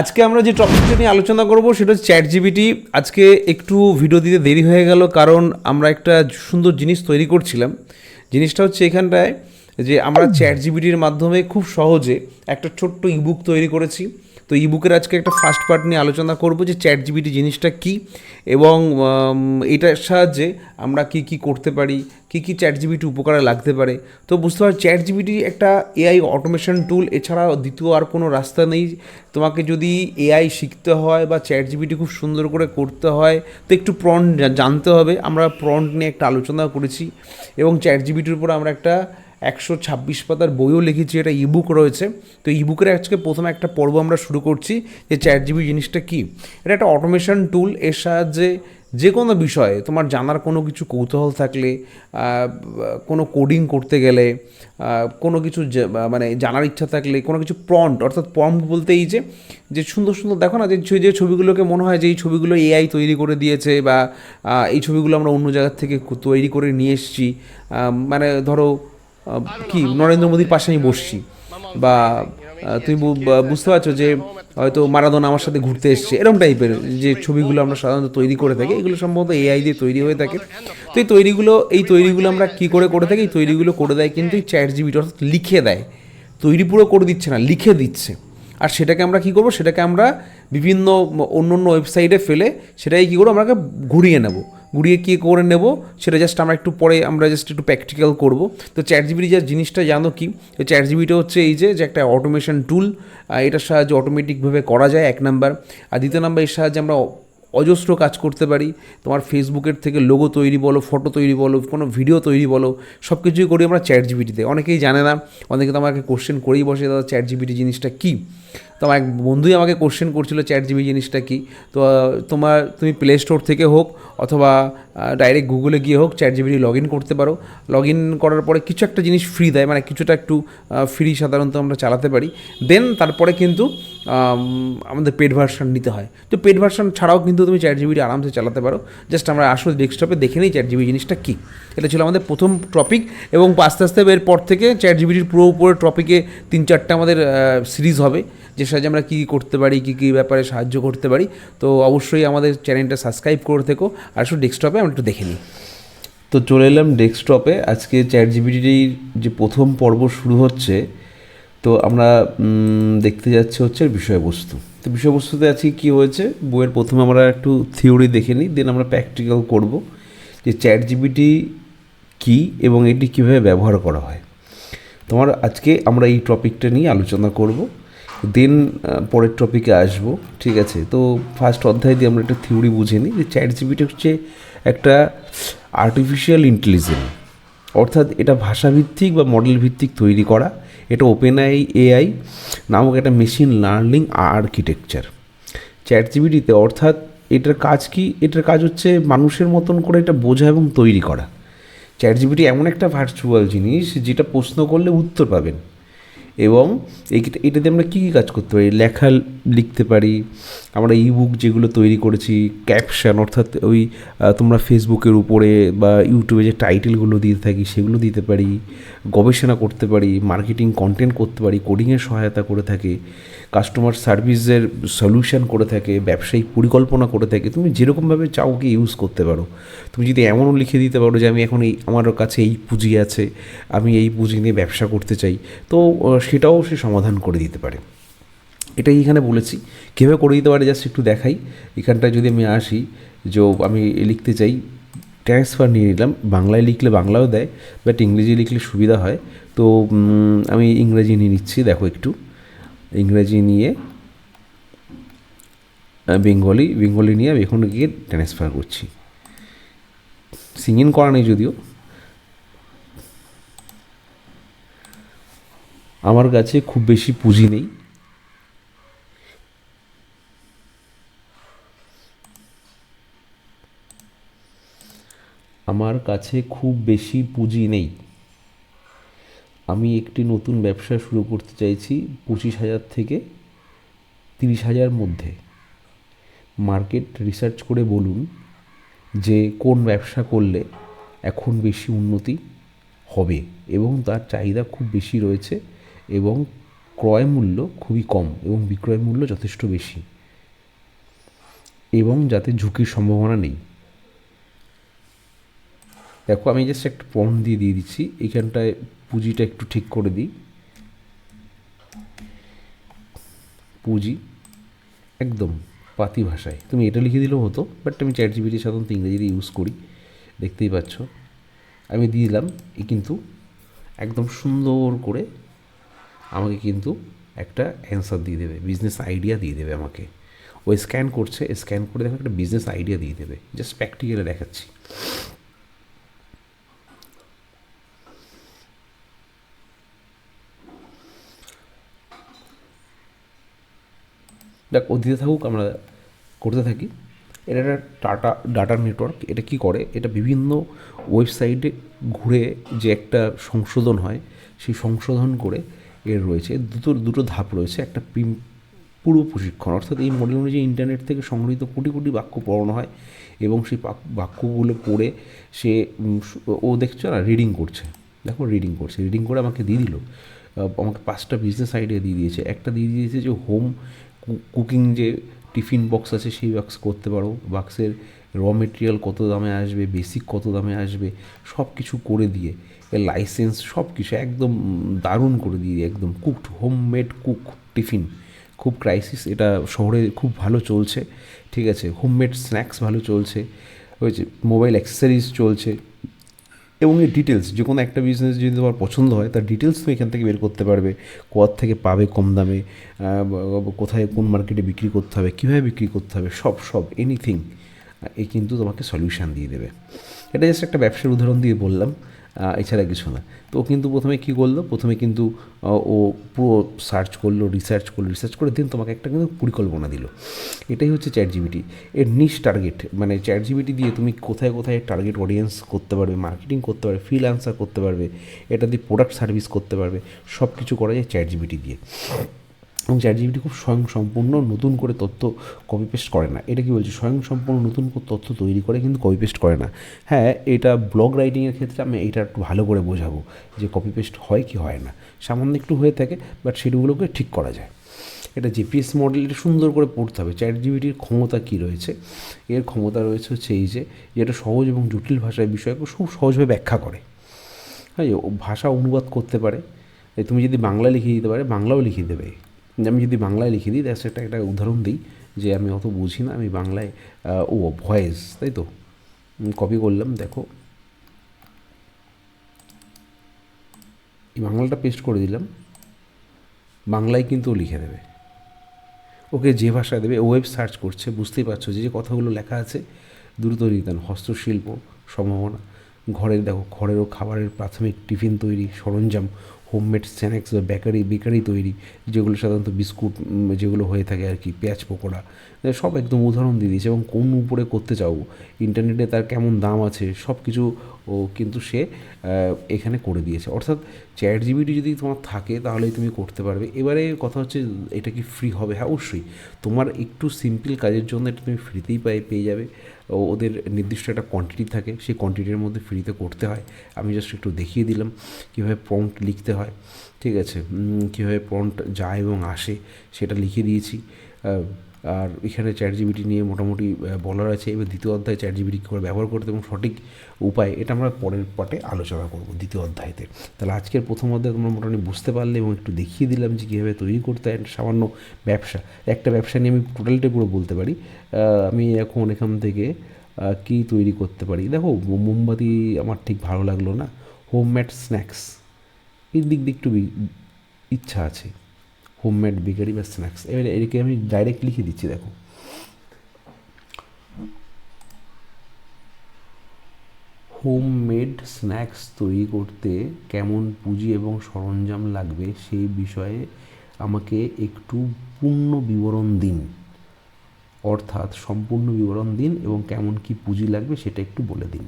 আজকে আমরা যে টপিকটা নিয়ে আলোচনা করব সেটা হচ্ছে চ্যাট জিবিটি আজকে একটু ভিডিও দিতে দেরি হয়ে গেল কারণ আমরা একটা সুন্দর জিনিস তৈরি করছিলাম। জিনিসটা হচ্ছে এখানটায় যে আমরা চ্যাট জিবিটির মাধ্যমে খুব সহজে একটা ছোট্ট ইবুক তৈরি করেছি। তো ইবুকের আজকে একটা ফার্স্ট পার্ট নিয়ে আলোচনা করব যে চ্যাট জিবিটি জিনিসটা কী এবং এটার সাহায্যে আমরা কি কি করতে পারি, কি কি চ্যাট জিবিটি উপকারে লাগতে পারে। তো বুঝতে পারছি চ্যাট জিবিটি একটা এআই অটোমেশন টুল এছাড়া দ্বিতীয় আর কোনো রাস্তা নেই। তোমাকে যদি এআই শিখতে হয় বা চ্যাট জিবিটি খুব সুন্দর করে করতে হয়, তো একটু প্রন্ট জানতে হবে। আমরা প্রন্ট নিয়ে একটা আলোচনা করেছি এবং চ্যাট জিবিটির উপর আমরা একটা একশো ছাব্বিশ পাতার বইও লিখেছি, এটা ইবুক রয়েছে। তো ইবুকের আজকে প্রথমে একটা পর্ব আমরা শুরু করছি যে চ্যাট জিবি জিনিসটা কী। এটা একটা অটোমেশন টুল এর সাহায্যে যে কোনো বিষয়ে তোমার জানার কোনো কিছু কৌতূহল থাকলে কোনো কোডিং করতে গেলে কোনো কিছু মানে জানার ইচ্ছা থাকলে, কোনো কিছু প্রন্ট অর্থাৎ প্রম্পট বলতে এই যে যে সুন্দর সুন্দর দেখো না, যে যে ছবিগুলোকে মনে হয় যে এই ছবিগুলো এআই তৈরি করে দিয়েছে বা এই ছবিগুলো আমরা অন্য জায়গার থেকে তৈরি করে নিয়ে এসেছি। মানে ধরো কি নরেন্দ্র মোদীর পাশে আমি বসছি। বা তুমি বুঝতে পারছ যে হয়তো মারাদোনা আমার সাথে ঘুরতে এসছে, এরকম টাইপের যে ছবিগুলো আমরা সাধারণত তৈরি করে থাকি, এগুলো সম্ভবত এআই দিয়ে তৈরি হয়ে থাকে। তো এই তৈরিগুলো এই তৈরিগুলো আমরা কি করে করে থাকি? এই তৈরিগুলো করে দেয় কিন্তু চ্যাট জিবিটি অর্থাৎ লিখে দেয়। তৈরি পুরো করে দিচ্ছে না, লিখে দিচ্ছে। আর সেটাকে আমরা কি করব? সেটাকে আমরা বিভিন্ন অন্য অন্য ওয়েবসাইটে ফেলে সেটাই কী করব? আমরা ঘুরিয়ে নেব। ঘুরিয়ে কী করে নেব, সেটা জাস্ট আমরা একটু পরে আমরা জাস্ট একটু প্র্যাকটিক্যাল করব। তো চ্যাট জিবিটি যা জিনিসটা জানো কি? চ্যাট জিবিটা হচ্ছে এই যে একটা অটোমেশন টুল এটার সাহায্যে অটোমেটিকভাবে করা যায়, এক নাম্বার আর দ্বিতীয় নাম্বার এর সাহায্যে আমরা অজস্র কাজ করতে পারি। তোমার ফেসবুকের থেকে লোগো তৈরি বলো ফটো তৈরি বলো, কোনো ভিডিও তৈরি বলো সব কিছুই করি আমরা চ্যাট জিবিটিতে অনেকেই জানে না, অনেকে তো আমাকে কোশ্চেন করেই বসে, দাদা চ্যাট জিবিটি জিনিসটা কী? তো আমার এক বন্ধুই আমাকে কোশ্চেন করছিল চ্যাট জিবি জিনিসটা কী? তো তোমার, তুমি প্লে স্টোর থেকে হোক, অথবা ডাইরেক্ট গুগলে গিয়ে হোক চ্যাট জিবিটি লগ ইন করতে পারো। লগ ইন করার পরে কিছু একটা জিনিস ফ্রি দেয় মানে কিছুটা একটু ফ্রি সাধারণত আমরা চালাতে পারি। দেন তারপরে কিন্তু আমাদের পেড ভার্সন নিতে হয়। তো পেড ভার্সন ছাড়াও কিন্তু তুমি চ্যাট জিবিটি আরামসে চালাতে পারো। জাস্ট আমরা আসলে ডেস্কটপে দেখে নিই চ্যাট জিবি জিনিসটা কী। এটা ছিল আমাদের প্রথম টপিক এবং আস্তে আস্তে এরপর থেকে চ্যাট জিবিটির পুরো উপরে টপিকে তিন চারটে আমাদের সিরিজ হবে। যে সাহায্যে আমরা কী কী করতে পারি, কী কী ব্যাপারে সাহায্য করতে পারি। তো অবশ্যই আমাদের চ্যানেলটা সাবস্ক্রাইব করে থেকো। আর শুধু ডেস্কটপে আমরা একটু দেখে নিই। তো চলে এলাম ডেস্কটপে। আজকে চ্যাট জিবিটির যে প্রথম পর্ব শুরু হচ্ছে, তো আমরা দেখতে যাচ্ছি হচ্ছে বিষয়বস্তু। তো বিষয়বস্তুতে আজকে কী হয়েছে, বইয়ের প্রথমে আমরা একটু থিওরি দেখে নিই, দেন আমরা প্র্যাকটিক্যাল করব যে চ্যাট জিবিটি কী এবং এটি কীভাবে ব্যবহার করা হয়। তোমার আজকে আমরা এই টপিকটা নিয়ে আলোচনা করব, দেন পরের টপিকে আসব, ঠিক আছে? তো ফার্স্ট অধ্যায় দিয়ে আমরা একটা থিওরি বুঝে নিই যে চ্যাট জিবিটি হচ্ছে একটা আর্টিফিশিয়াল ইন্টেলিজেন্স অর্থাৎ এটা ভাষাভিত্তিক বা মডেল ভিত্তিক তৈরি করা, এটা ওপেন আই এআই নামক একটা মেশিন লার্নিং আর্কিটেকচার চ্যাট জিবিটিতে অর্থাৎ এটার কাজ কি? এটার কাজ হচ্ছে মানুষের মতন করে এটা বোঝা এবং তৈরি করা। চ্যাট জিবিটি এমন একটা ভার্চুয়াল জিনিস যেটা প্রশ্ন করলে উত্তর পাবেন। এবং এটাতে আমরা কী কী কাজ করতে পারি? লেখা লিখতে পারি। আমরা ই বুক যেগুলো তৈরি করেছি ক্যাপশন অর্থাৎ ওই তোমরা ফেসবুকের উপরে বা ইউটিউবে যে টাইটেলগুলো দিয়ে থাকি, সেগুলো দিতে পারি। গবেষণা করতে পারি মার্কেটিং কন্টেন্ট করতে পারি কোডিংয়ের সহায়তা করে থাকে। কাস্টমার সার্ভিসের সলিউশন করে থাকে, ব্যবসায়িক পরিকল্পনা করে থাকে, তুমি যেরকমভাবে চাও কি ইউজ করতে পারো। তুমি যদি এমনও লিখে দিতে পারো যে আমি এখন এই, আমার কাছে এই পুঁজি আছে, আমি এই পুঁজি নিয়ে ব্যবসা করতে চাই, তো সেটাও সে সমাধান করে দিতে পারে। এটাই এখানে বলেছি। কীভাবে করে দিতে পারে জাস্ট একটু দেখাই। এখানটায় যদি আমি আসি, যে আমি লিখতে চাই ট্রান্সফার নিয়ে নিলাম। বাংলায় লিখলে বাংলাও দেয় বাট ইংরেজি লিখলে সুবিধা হয়। তো আমি ইংরেজি নিয়ে নিচ্ছি, দেখো একটু। ইংরেজি নিয়ে বেঙ্গলি বেঙ্গলি নিয়ে আমি এখন গিয়ে ট্রান্সফার করছি। সিঙ্গিং করা নেই যদিও। আমার কাছে খুব বেশি পুঁজি নেই। আমার কাছে খুব বেশি পুঁজি নেই। আমি একটি নতুন ব্যবসা শুরু করতে চাইছি পঁচিশ হাজার থেকে তিরিশ হাজার মধ্যে। মার্কেট রিসার্চ করে বলুন যে কোন ব্যবসা করলে এখন বেশি উন্নতি হবে এবং তার চাহিদা খুব বেশি রয়েছে এবং ক্রয় মূল্য খুবই কম এবং বিক্রয় মূল্য যথেষ্ট বেশি এবং যাতে ঝুঁকির সম্ভাবনা নেই। দেখো, আমি জাস্ট একটা পণ দিয়ে দিয়ে দিচ্ছি। এইখানটায় পুঁজিটা একটু ঠিক করে দিই। পুঁজি, একদম পাতি ভাষায়। তুমি এটা লিখে দিলেও হতো বাট আমি চ্যাট জিবিটি সাধারণত ইংরেজিতে ইউজ করি। দেখতেই পাচ্ছ। আমি দিয়ে দিলাম, এ কিন্তু একদম সুন্দর করে আমাকে কিন্তু একটা অ্যান্সার দিয়ে দেবে বিজনেস আইডিয়া দিয়ে দেবে আমাকে। ও স্ক্যান করছে স্ক্যান করে দেখো, একটা বিজনেস আইডিয়া দিয়ে দেবে। জাস্ট প্র্যাকটিক্যালে দেখাচ্ছি। দেখ অধীতে থাকুক, আমরা করতে থাকি। এটা একটা টাটা, ডাটা নেটওয়ার্ক। এটা কি করে? এটা বিভিন্ন ওয়েবসাইটে ঘুরে যে একটা সংশোধন হয়, সেই সংশোধন করে এর রয়েছে। দুটো দুটো ধাপ রয়েছে। একটা প্রিম পূর্ব প্রশিক্ষণ। অর্থাৎ এই মডেল অনুযায়ী ইন্টারনেট থেকে সংগৃহীত কোটি কোটি বাক্য পড়ানো হয় এবং সেই বাক্যগুলো পড়ে সে ও দেখছ না রিডিং করছে। দেখো রিডিং করছে। রিডিং করে আমাকে দিয়ে দিল। আমাকে পাঁচটা বিজনেস আইডিয়া দিয়ে দিয়েছে। একটা দিয়ে দিয়েছে যে হোম কুকিং যে টিফিন বক্স আছে সেই বক্স করতে পারো। বাক্সের র মেটেরিয়াল কত দামে আসবে বেসিক কত দামে আসবে সব কিছু করে দিয়ে লাইসেন্স সব কিছু একদম দারুণ করে দিয়ে, একদম cooked home made cook tiffin. খুব ক্রাইসিস এটা শহরে খুব ভালো চলছে, ঠিক আছে? হোমমেড স্ন্যাক্স ভালো চলছে হয়েছে মোবাইল অ্যাক্সেসরিজ চলছে। এবং এই ডিটেলস যে কোনো একটা বিজনেস যদি তোমার পছন্দ হয়, তার ডিটেলস তুমি এখান থেকে বের করতে পারবে। কোয়ার থেকে পাবে কম দামে কোথায় কোন মার্কেটে বিক্রি করতে হবে, কীভাবে বিক্রি করতে হবে, সব সব এনিথিং এ কিন্তু তোমাকে সলিউশান দিয়ে দেবে। এটা জাস্ট একটা ব্যবসার উদাহরণ দিয়ে বললাম। এছাড়া কিছু না। তো ও কিন্তু প্রথমে কী করল? প্রথমে কিন্তু ও পুরো সার্চ করল রিসার্চ করল রিসার্চ করে দিন তোমাকে একটা কিন্তু পরিকল্পনা দিল। এটাই হচ্ছে চ্যাট জিবিটি এর নিশ টার্গেট মানে চ্যাট জিবিটি দিয়ে তুমি কোথায় কোথায় টার্গেট অডিয়েন্স করতে পারবে মার্কেটিং করতে পারবে ফ্রিল আনসার করতে পারবে, এটা দিয়ে প্রোডাক্ট সার্ভিস করতে পারবে সব কিছু করা যায় চ্যাট জিবিটি দিয়ে। এবং চ্যাট জিবিটি খুব স্বয়ং সম্পূর্ণ নতুন করে তথ্য কপি পেস্ট করে না। এটা কি বলছি? স্বয়ং সম্পূর্ণ নতুন তথ্য তৈরি করে কিন্তু কপি পেস্ট করে না। হ্যাঁ এটা ব্লগ রাইটিংয়ের ক্ষেত্রে আমি এটা একটু ভালো করে বোঝাবো যে কপি পেস্ট হয় কি হয় না। সামান্য একটু হয়ে থাকে বাট সেগুলোকে ঠিক করা যায়। এটা জিপিএস মডেল এটা সুন্দর করে পড়তে হবে। চ্যাট জিবিটির ক্ষমতা কী রয়েছে? এর ক্ষমতা রয়েছে হচ্ছে এই যে যেটা সহজ এবং জটিল ভাষায় বিষয়কে খুব সহজভাবে ব্যাখ্যা করে। হ্যাঁ ভাষা অনুবাদ করতে পারে। তুমি যদি বাংলা লিখে দিতে পারে, বাংলাও লিখে দেবে আমি যদি বাংলায় লিখে দিই দ্যাটস একটা একটা উদাহরণ দিই যে আমি অত বুঝি না, আমি বাংলায় ও ভয়েস, তাই তো? কপি করলাম, দেখো। এই বাংলাটা পেস্ট করে দিলাম। বাংলায় কিন্তু লিখে দেবে। ওকে যে ভাষায় দেবে ওয়েব সার্চ করছে, বুঝতেই পারছ যে যে কথাগুলো লেখা আছে, দ্রুত রিটার্ন হস্তশিল্প, সম্ভাবনা। ঘরের, দেখো ঘরেরও খাবারের প্রাথমিক টিফিন তৈরি, সরঞ্জাম হোমমেড স্ন্যাক্স বা বেকারি বেকারি তৈরি, যেগুলো সাধারণত বিস্কুট যেগুলো হয়ে থাকে আর কি, পেঁয়াজ পকোড়া সব একদম উদাহরণ দিয়ে দিয়েছে। এবং কোন উপরে করতে চাও? ইন্টারনেটে তার কেমন দাম আছে? সব কিছু ও কিন্তু সে এখানে করে দিয়েছে। অর্থাৎ চ্যাট জিবিটি যদি তোমার থাকে, তাহলেই তুমি করতে পারবে। এবারে কথা হচ্ছে, এটা কি ফ্রি হবে? হ্যাঁ অবশ্যই। তোমার একটু সিম্পল কাজের জন্য এটা তুমি ফ্রিতেই পাই, পেয়ে যাবে। ওদের নির্দিষ্ট একটা কোয়ান্টিটি থাকে, সেই কোয়ান্টিটির মধ্যে ফ্রিতে করতে হয়। আমি জাস্ট একটু দেখিয়ে দিলাম, কীভাবে প্রম্পট লিখতে হয়। ঠিক আছে? কীভাবে প্রম্পট যায় এবং আসে, সেটা লিখে দিয়েছি। আর এখানে চ্যাট জিবিটি নিয়ে মোটামুটি বলার আছে। এবার দ্বিতীয় অধ্যায়ে চ্যাট জিবিটি কী করে ব্যবহার করতে এবং সঠিক উপায়, এটা আমরা পরের পাটে আলোচনা করব দ্বিতীয় অধ্যায়তে। তাহলে আজকের প্রথম অধ্যায় তোমরা মোটামুটি বুঝতে পারলে এবং একটু দেখিয়ে দিলাম যে কীভাবে তৈরি করতে হয়। সামান্য ব্যবসা। একটা ব্যবসা নিয়ে আমি টোটালটাই পুরো বলতে পারি। আমি এখন এখান থেকে কী তৈরি করতে পারি? দেখো মোমবাতি আমার ঠিক ভালো লাগল না। হোম হোমমেড স্ন্যাক্স এই দিক দিয়ে একটু ইচ্ছা আছে। হোমমেড বেকারি বা স্ন্যাক্স এবারে এদিকে আমি ডাইরেক্ট লিখে দিচ্ছি, দেখো। হোমমেড স্ন্যাক্স তৈরি করতে কেমন পুঁজি এবং সরঞ্জাম লাগবে সেই বিষয়ে আমাকে একটু পূর্ণ বিবরণ দিন। অর্থাৎ সম্পূর্ণ বিবরণ দিন এবং কেমন কি পুঁজি লাগবে সেটা একটু বলে দিন।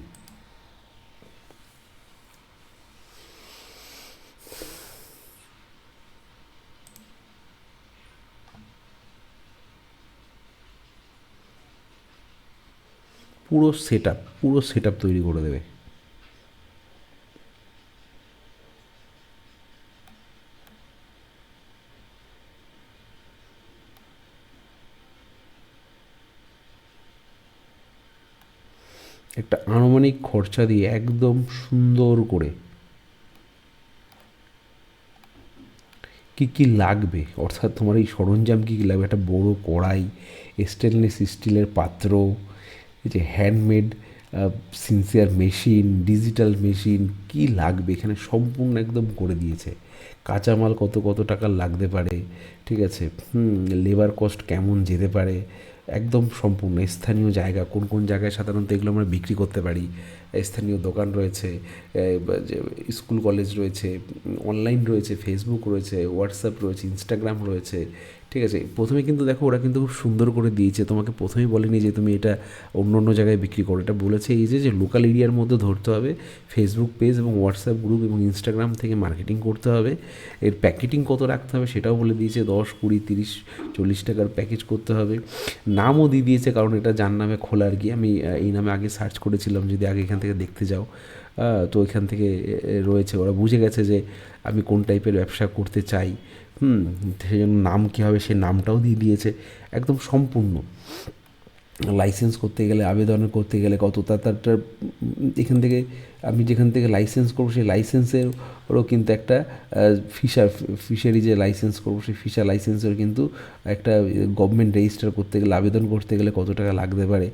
পুরো সেট পুরো সেট তৈরি করে দেবে। একটা আনুমানিক খরচা দিয়ে একদম সুন্দর করে কি কি লাগবে? অর্থাৎ তোমার এই সরঞ্জাম কী কী লাগবে? একটা বড় কড়াই স্টেনলেস স্টিলের পাত্র যে handmade sincere machine digital machine কি লাগবে? এখানে সম্পূর্ণ একদম করে দিয়েছে। কাঁচামাল কত কত টাকা লাগতে পারে, ঠিক আছে? লেবার কস্ট কেমন যেতে পারে? একদম সম্পূর্ণ। স্থানীয় জায়গা, কোন কোন জায়গায় সাধারণত এগুলো আমরা বিক্রি করতে পারি? স্থানীয় দোকান রয়েছে স্কুল, কলেজ রয়েছে অনলাইন রয়েছে ফেসবুক রয়েছে হোয়াটসঅ্যাপ রয়েছে ইনস্টাগ্রাম রয়েছে ঠিক আছে, প্রথমে কিন্তু দেখো ওরা কিন্তু খুব সুন্দর করে দিয়েছে। তোমাকে প্রথমেই বলেনি যে তুমি এটা অন্য অন্য জায়গায় বিক্রি করো। এটা বলেছে এই যে যে লোকাল এরিয়ার মধ্যে ধরতে হবে। ফেসবুক পেজ এবং হোয়াটসঅ্যাপ গ্রুপ এবং ইনস্টাগ্রাম থেকে মার্কেটিং করতে হবে। এর প্যাকেটিং কত রাখতে হবে সেটাও বলে দিয়েছে। দশ, কুড়ি, তিরিশ, চল্লিশ টাকার প্যাকেজ করতে হবে। নামও দিয়ে দিয়েছে কারণ এটা যার নামে খোলা আর কি। আমি এই নামে আগে সার্চ করেছিলাম, যদি আগে এখান থেকে দেখতে যাও। তো এখান থেকে রয়েছে। ওরা বুঝে গেছে যে আমি কোন টাইপের ব্যবসা করতে চাই। হুম, সেই জন্য নাম কী হবে সে নামটাও দিয়ে দিয়েছে, একদম সম্পূর্ণ। লাইসেন্স করতে গেলে, আবেদন করতে গেলে কত তা তারটা এখান থেকে আমি যেখান থেকে লাইসেন্স করব, সেই লাইসেন্সেরও কিন্তু একটা ফিশার ফিশারি যে লাইসেন্স করব, সেই ফিশার লাইসেন্সের কিন্তু একটা গভর্নমেন্ট রেজিস্টার করতে গেলে, আবেদন করতে গেলে কত টাকা লাগতে পারে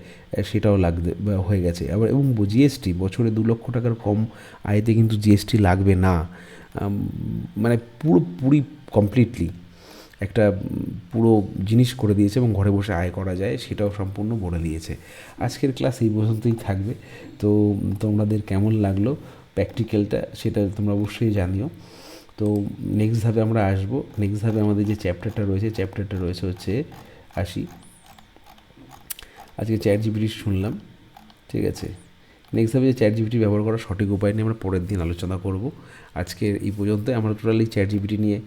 সেটাও লাগতে হয়ে গেছে। আবার এবং জিএসটি বছরে দু লক্ষ টাকার কম আয়তে কিন্তু জিএসটি লাগবে না। মানে পুরোপুরি কমপ্লিটলি একটা পুরো জিনিস করে দিয়েছে এবং ঘরে বসে আয় করা যায়, সেটাও সম্পূর্ণ বলে দিয়েছে। আজকের ক্লাস এই পর্যন্তই থাকবে। তো তোমাদের কেমন লাগল প্র্যাকটিক্যালটা সেটা তোমরা অবশ্যই জানিও। তো নেক্সট ধাপে আমরা আসব। নেক্সট ধাপে আমাদের যে চ্যাপ্টারটা রয়েছে চ্যাপ্টারটা রয়েছে হচ্ছে আসি আজকে চ্যাট জিপিটি শুনলাম, ঠিক আছে? নেক্সট হবে যে চ্যাট জিপিটি ব্যবহার করার সঠিক উপায় নিয়ে আমরা পরের দিন আলোচনা করব। আজকে এই পর্যন্ত আমরা টোটালি চ্যাট জিবিটি নিয়ে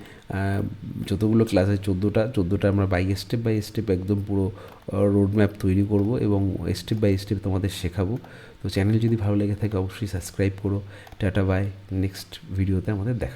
যতগুলো ক্লাস আছে, চোদ্দোটা চোদ্দোটা আমরা বাই স্টেপ বাই স্টেপ একদম পুরো রোড ম্যাপ তৈরি করব এবং স্টেপ বাই স্টেপ তোমাদের শেখাবো। তো চ্যানেল যদি ভালো লেগে থাকে, অবশ্যই সাবস্ক্রাইব করো। টাটা বাই নেক্সট ভিডিওতে আমাদের দেখা